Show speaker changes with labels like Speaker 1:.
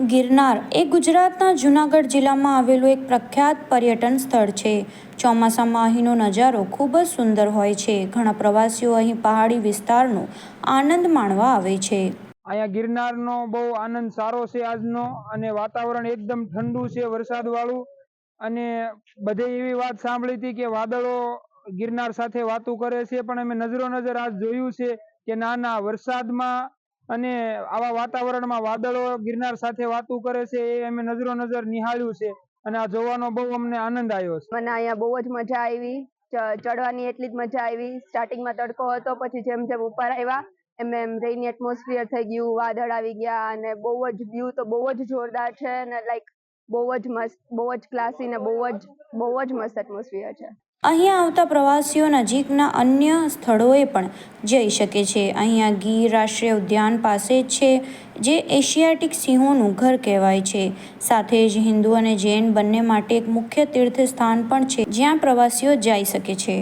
Speaker 1: ગિરનાર એ ગુજરાતના જૂનાગઢ જિલ્લામાં આવેલું એક પ્રખ્યાત પર્યટન સ્થળ છે. ચોમાસામાં અહીંનો નજારો ખૂબ જ સુંદર હોય છે. ઘણા પ્રવાસીઓ અહીં પહાડી વિસ્તારનો આનંદ માણવા આવે છે.
Speaker 2: અહીંયા ગિરનારનો બહુ આનંદ સારો છે આજનો અને વાતાવરણ એકદમ ઠંડુ છે વરસાદવાળું. અને બધે એવી વાત સાંભળી હતી કે વાદળો ગિરનાર સાથે વાતો કરે છે, પણ અમે નજરો નજર આજ જોયું છે કે ના ના, વરસાદમાં અને આવા વાતાવરણમાં વાદળો ગિરનાર સાથે વાતું કરે છે, એ અમે નજરો નજર નિહાળ્યું છે અને આ જોવાનો બહુ અમને આનંદ આવ્યો છે.
Speaker 3: મને અહીંયા બહુ જ મજા આવી ચડવાની એટલી જ મજા આવી. સ્ટાર્ટિંગમાં તડકો હતો, પછી જેમ જેમ ઉપર આવ્યા, એમ એમ રેની એટમોસ્ફિયર થઈ ગયું, વાદળ આવી ગયા અને બહુ જ વ્યૂ તો બહુ જ જોરદાર છે અને લાઈક બહુ જ મસ્ત, બહુ જ ક્લાસી ને બહુ જ બહુ જ મસ્ત એટમોસ્ફિયર છે.
Speaker 1: અહીંયા આવતા પ્રવાસીઓ નજીકના અન્ય સ્થળોએ પણ જઈ શકે છે. અહીંયા ગીર રાષ્ટ્રીય ઉદ્યાન પાસે જ છે, જે એશિયાટિક સિંહોનું ઘર કહેવાય છે. સાથે જ હિન્દુ અને જૈન બંને માટે એક મુખ્ય તીર્થ સ્થાન પણ છે, જ્યાં પ્રવાસીઓ જઈ શકે છે.